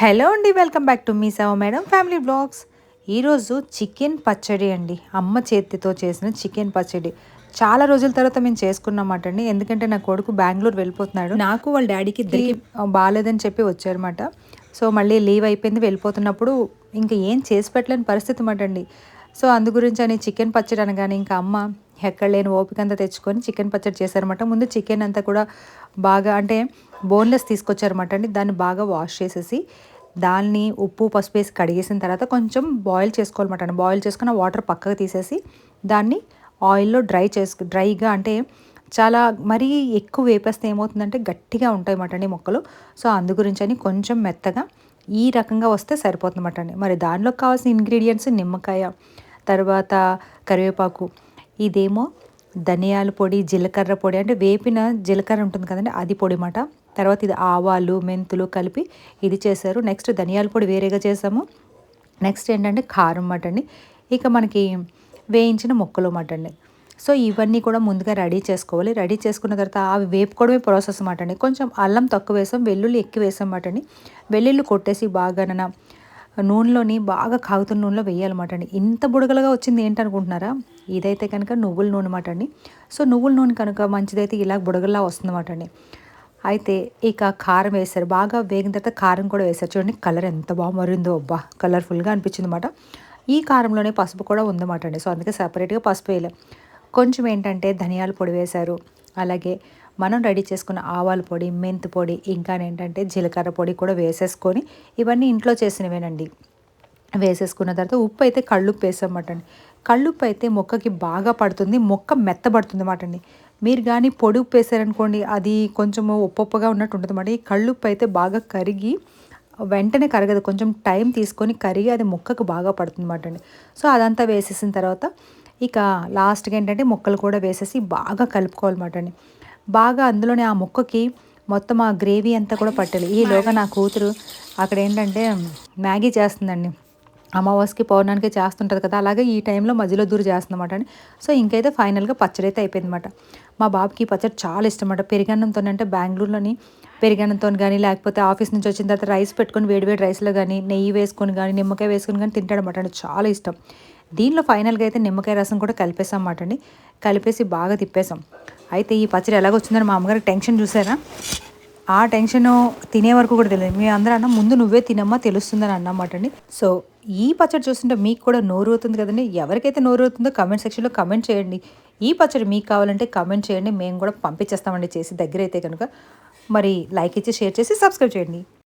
Hello అండి welcome back to Mee Seva madam family blogs. ఈరోజు chicken పచ్చడి అండి. అమ్మ చేతితో చేసిన చికెన్ పచ్చడి. చాలా రోజుల తర్వాత మేము చేసుకున్నమాట అండి. ఎందుకంటే నా కొడుకు బెంగళూరు వెళ్ళిపోతున్నాడు. నాకు వాళ్ళ డాడీకి ఇద్దరికి బాగాలేదని చెప్పి వచ్చారన్నమాట. సో మళ్ళీ లీవ్ అయిపోయింది. వెళ్ళిపోతున్నప్పుడు ఇంకా ఏం చేసి పెట్టలేని పరిస్థితి అన్నమాట అండి. సో అందు గురించి అని చికెన్ పచ్చడి అనగానే ఇంకా అమ్మ ఎక్కడ లేని ఓపిక అంతా తెచ్చుకొని చికెన్ పచ్చడి చేశారనమాట ముందు చికెన్ అంతా కూడా బాగా అంటే బోన్లెస్ తీసుకొచ్చారనమాట అండి. దాన్ని బాగా వాష్ చేసేసి దాన్ని ఉప్పు పసుపు వేసి కడిగేసిన తర్వాత కొంచెం బాయిల్ చేసుకోవాలన్నమాట బాయిల్ చేసుకున్న వాటర్ పక్కకు తీసేసి దాన్ని ఆయిల్లో డ్రై చేసుకు డ్రైగా అంటే చాలా మరీ ఎక్కువ వేపేస్తే ఏమవుతుందంటే గట్టిగా ఉంటాయి అన్నమాట అండి మొక్కలు. సో అందు గురించి అని కొంచెం మెత్తగా ఈ రకంగా వస్తే సరిపోతుందన్నమాట అండి. మరి దానిలోకి కావాల్సిన ఇంగ్రీడియంట్స్ నిమ్మకాయ తర్వాత కరివేపాకు. ఇదేమో ధనియాల పొడి జీలకర్ర పొడి అంటే వేపిన జీలకర్ర ఉంటుంది కదండి అది పొడి మాట తర్వాత ఇది ఆవాలు మెంతులు కలిపి ఇది చేశారు. నెక్స్ట్ ధనియాల పొడి వేరేగా చేసాము నెక్స్ట్ ఏంటంటే కారం మాట అండి ఇక మనకి వేయించిన ముక్కలు మాట అండి సో ఇవన్నీ కూడా ముందుగా రెడీ చేసుకోవాలి. రెడీ చేసుకున్న తర్వాత అవి వేపుకోవడమే ప్రాసెస్ మాట అండి కొంచెం అల్లం తక్కువ వేసాం వెల్లుల్లి ఎక్కువ వేసాం మాట అండి వెల్లుల్లి కొట్టేసి బాగా నూనెలోని బాగా కాగుతున్న నూనెలో వేయాలన్నమాట అండి. ఇంత బుడగలుగా వచ్చింది ఏంటనుకుంటున్నారా? ఇదైతే కనుక నువ్వుల నూనె మాట అండి. సో నువ్వుల నూనె కనుక మంచిదైతే ఇలా బుడగల్లా వస్తుందన్నమాట అండి. అయితే ఇక కారం వేశారు. బాగా వేగిన తర్వాత కారం కూడా వేశారు. చూడండి కలర్ ఎంత బాగా మరిందో అబ్బా! కలర్ఫుల్గా అనిపించింది అనమాట ఈ కారంలోనే పసుపు కూడా ఉందన్నమాట అండి. సో అందుకే సపరేట్గా పసుపు వేయలేం. కొంచెం ఏంటంటే ధనియాల పొడి వేశారు. అలాగే మనం రెడీ చేసుకున్న ఆవాల పొడి మెంతి పొడి ఇంకా ఏంటంటే జీలకర్ర పొడి కూడా వేసేసుకొని ఇవన్నీ ఇంట్లో చేసినవేనండి. వేసేసుకున్న తర్వాత ఉప్పు అయితే కళ్ళుప్పు వేసామట అండి కళ్ళుప్పు అయితే మొక్కకి బాగా పడుతుంది మొక్క మెత్తబడుతుంది అన్నమాట అండి మీరు కానీ పొడి ఉప్పు వేసారనుకోండి అది కొంచెము ఉప్పొప్పగా ఉన్నట్టు ఉంటుంది అన్నమాట ఈ కళ్ళుప్పు అయితే బాగా కరిగి వెంటనే కరగదు కొంచెం టైం తీసుకొని కరిగి అది మొక్కకు బాగా పడుతుంది అన్నమాట అండి సో అదంతా వేసేసిన తర్వాత ఇక లాస్ట్గా ఏంటంటే మొక్కలు కూడా వేసేసి బాగా కలుపుకోవాలన్నమాట అండి బాగా అందులోనే ఆ ముక్కకి మొత్తం ఆ గ్రేవీ అంతా కూడా పట్టాలి. ఈలోగా నా కూతురు అక్కడ ఏంటంటే మ్యాగీ చేస్తుందండి. అమావాస్యకి పౌర్ణానికి చేస్తుంటుంది కదా అలాగే ఈ టైంలో మధ్యలో దూరు చేస్తుందన్నమాట అండి. సో ఇంకైతే ఫైనల్గా పచ్చడి అయితే అయిపోయిందన్నమాట. మా బాబుకి పచ్చడి చాలా ఇష్టం అన్నమాట పెరిగన్నంతో అంటే బెంగళూరులోని పెరిగన్నంతో కానీ లేకపోతే ఆఫీస్ నుంచి వచ్చిన తర్వాత రైస్ పెట్టుకొని వేడివేడి రైస్లో కానీ నెయ్యి వేసుకొని కానీ నిమ్మకాయ వేసుకొని కానీ తింటాడనమాట అండి. చాలా ఇష్టం. దీనిలో ఫైనల్గా అయితే నిమ్మకాయ రసం కూడా కలిపేసాం అన్నమాట అండి. కలిపేసి బాగా తిప్పేసాం. అయితే ఈ పచ్చడి ఎలాగొచ్చిందని మా అమ్మగారికి టెన్షన్ చూసారా? ఆ టెన్షన్ తినే వరకు కూడా తెలియదు. మీ అందరూ అన్న ముందు నువ్వే తినమ్మా తెలుస్తుందని అన్నమాట అండి. సో ఈ పచ్చడి చూస్తుంటే మీకు కూడా నోరు అవుతుంది కదండి. ఎవరికైతే నోరు అవుతుందో కమెంట్ సెక్షన్లో కమెంట్ చేయండి. ఈ పచ్చడి మీకు కావాలంటే కమెంట్ చేయండి. మేము కూడా పంపించేస్తామండి చేసి దగ్గర అయితే కనుక. మరి లైక్ ఇచ్చి షేర్ చేసి సబ్స్క్రైబ్ చేయండి.